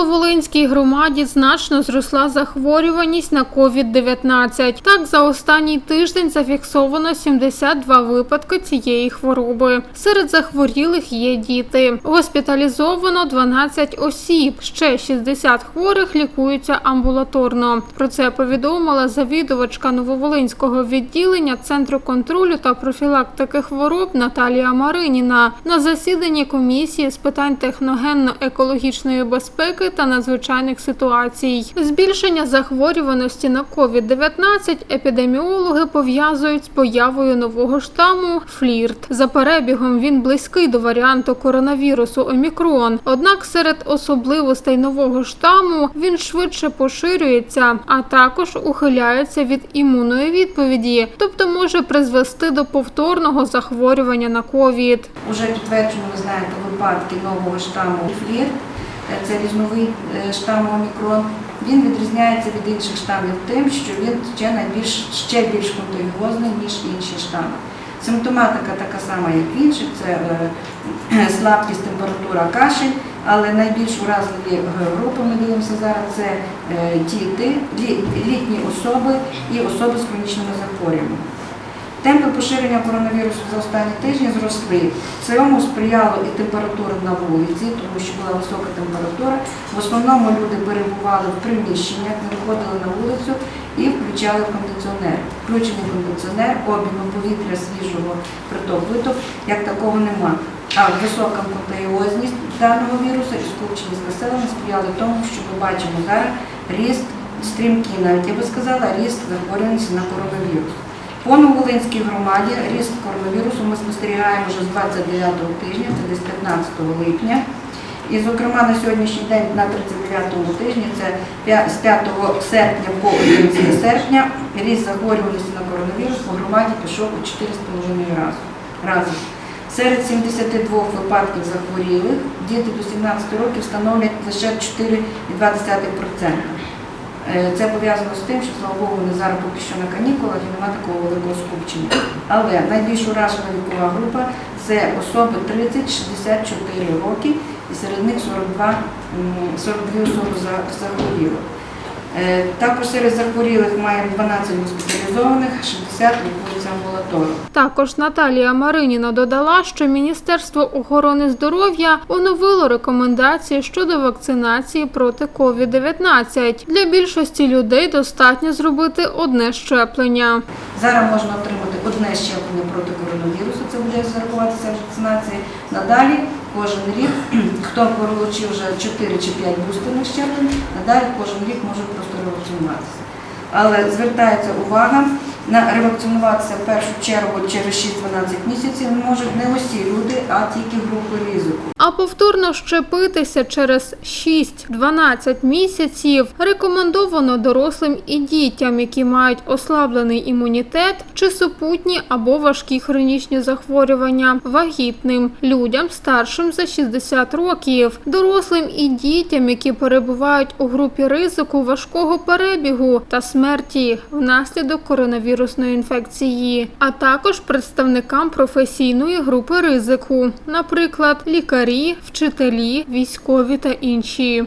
Нововолинській громаді значно зросла захворюваність на COVID-19. Так, за останній тиждень зафіксовано 72 випадки цієї хвороби. Серед захворілих є діти. Госпіталізовано 12 осіб. Ще 60 хворих лікуються амбулаторно. Про це повідомила завідувачка Нововолинського відділення Центру контролю та профілактики хвороб Наталія Мариніна на засіданні комісії з питань техногенно-екологічної безпеки та надзвичайних ситуацій. Збільшення захворюваності на COVID-19 епідеміологи пов'язують з появою нового штаму флірт. За перебігом він близький до варіанту коронавірусу Омікрон. Однак серед особливостей нового штаму він швидше поширюється, а також ухиляється від імунної відповіді, тобто може призвести до повторного захворювання на ковід. Уже підтверджено, ви знаєте, випадки нового штаму флір. Це різновид е, штаму омікрон. Він відрізняється від інших штамів тим, що він ще найбільш ще більш контагіозний, ніж інші штами. Симптоматика така сама, як в інших, це е, слабкість, температура, кашель, але найбільш уразливі е, групи, ми дивимося зараз, це е, діти, літні особи і особи з хронічними захворюваннями. Темпи поширення коронавірусу за останні тижні зросли. Цьому сприяло і температура на вулиці, тому що була висока температура. В основному люди перебували в приміщеннях, не виходили на вулицю і включали кондиціонер. Включений кондиціонер, обміну повітря свіжого приток як такого нема. А висока контагіозність даного вірусу і скупченість населення сприяли тому, що ми бачимо зараз ріст стрімкий, навіть я би сказала, ріст захворюваності на коронавірус. По Новолинській громаді ріст коронавірусу ми спостерігаємо вже з 29 тижня, це десь 15 липня. І, зокрема, на сьогоднішній день, на 39 тижні, це з 5 серпня по 11 серпня, ріст захворюваності на коронавірус по громаді пішов у 4,5 рази. рази. Серед 72 випадків захворілих діти до 17 років становлять лише 4,2%. Е, Це пов'язано з тим, що, слава Богу, вони зараз поки що на канікулах і немає такого великого скупчення. Але найбільш уражена вікова група це особи 30-64 роки, і серед них 42, 42 особи за- захворіло. Е, Також серед захворілих маємо 12 госпіталізованих, 60 лікуються амбулаторно. Також Наталія Мариніна додала, що Міністерство охорони здоров'я оновило рекомендації щодо вакцинації проти COVID-19. Для більшості людей достатньо зробити одне щеплення. Зараз можна отримати одне щеплення проти коронавірусу, це буде зарахуватися вакцинації. Надалі кожен рік, хто пролучив вже 4 чи 5 бустерних щеплень, надалі кожен рік може просто ревакцинуватися. Але звертається увага ревакцинуватися в першу чергу через 6-12 місяців можуть не усі люди, а тільки групи ризику. А повторно щепитися через 6-12 місяців рекомендовано дорослим і дітям, які мають ослаблений імунітет чи супутні або важкі хронічні захворювання, вагітним людям старшим за 60 років, дорослим і дітям, які перебувають у групі ризику важкого перебігу та смерті внаслідок коронавірусної інфекції, а також представникам професійної групи ризику, наприклад, лікарі, вчителі, військові та інші.